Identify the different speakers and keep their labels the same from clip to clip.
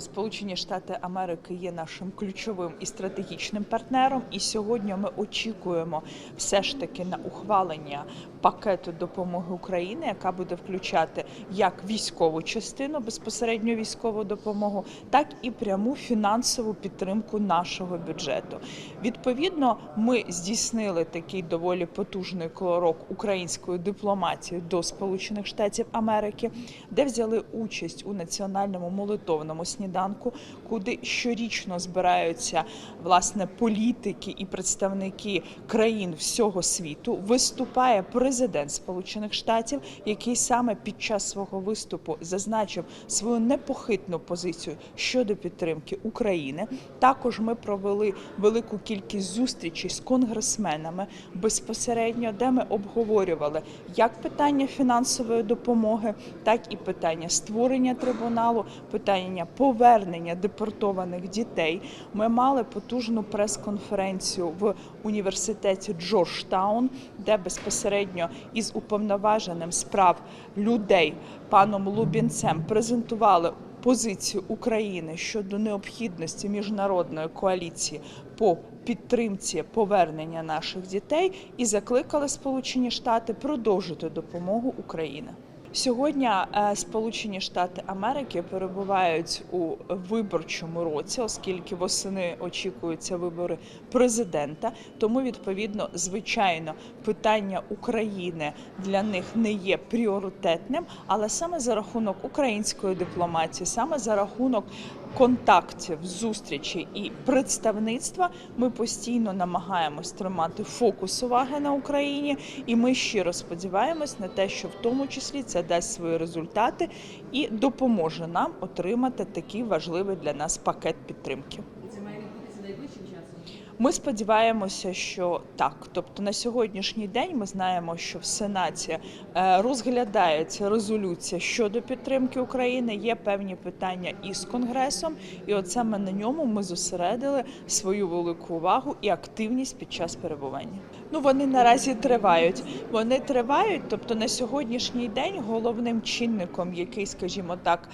Speaker 1: Сполучені Штати Америки є нашим ключовим і стратегічним партнером. І сьогодні ми очікуємо все ж таки на ухвалення пакету допомоги Україні, яка буде включати як військову частину, безпосередньо військову допомогу, так і пряму фінансову підтримку нашого бюджету. Відповідно, ми здійснили такий доволі потужний крок української дипломатії до Сполучених Штатів Америки, де взяли участь у національному молитовному сніданку, куди щорічно збираються власне політики і представники країн всього світу. Виступає президент Сполучених Штатів, який саме під час свого виступу зазначив свою непохитну позицію щодо підтримки України. Також ми провели велику кількість зустрічей з конгресменами безпосередньо, де ми обговорювали як питання фінансової допомоги, так і питання створення трибуналу, питання повернення депортованих дітей. Ми мали потужну прес-конференцію в університеті Джорджтаун, де безпосередньо із уповноваженим справ людей паном Лубінцем презентували позицію України щодо необхідності міжнародної коаліції по підтримці повернення наших дітей і закликали Сполучені Штати продовжити допомогу Україні. Сьогодні е, Сполучені Штати Америки перебувають у виборчому році, оскільки восени очікуються вибори президента. Тому відповідно, звичайно, питання України для них не є пріоритетним, але саме за рахунок української дипломатії, саме за рахунок контактів, зустрічей і представництва, ми постійно намагаємось тримати фокус уваги на Україні, і ми щиро сподіваємось на те, що в тому числі це дасть свої результати і допоможе нам отримати такий важливий для нас пакет підтримки.
Speaker 2: Це має відбутися найближчим часом.
Speaker 1: Ми сподіваємося, що так. Тобто на сьогоднішній день ми знаємо, що в Сенаті е, розглядається резолюція щодо підтримки України. Є певні питання із Конгресом, і от саме на ньому ми зосередили свою велику увагу і активність під час перебування. Ну вони наразі тривають. Вони тривають. Тобто на сьогоднішній день головним чинником, який, скажімо так.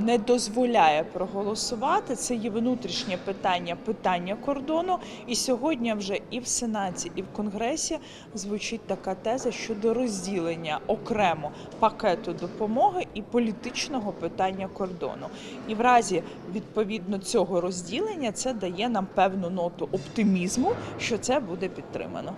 Speaker 1: Не дозволяє проголосувати. Це є внутрішнє питання, питання кордону. І сьогодні вже і в Сенаті, і в Конгресі звучить така теза щодо розділення окремо пакету допомоги і політичного питання кордону. І в разі відповідно цього розділення це дає нам певну ноту оптимізму, що це буде підтримано.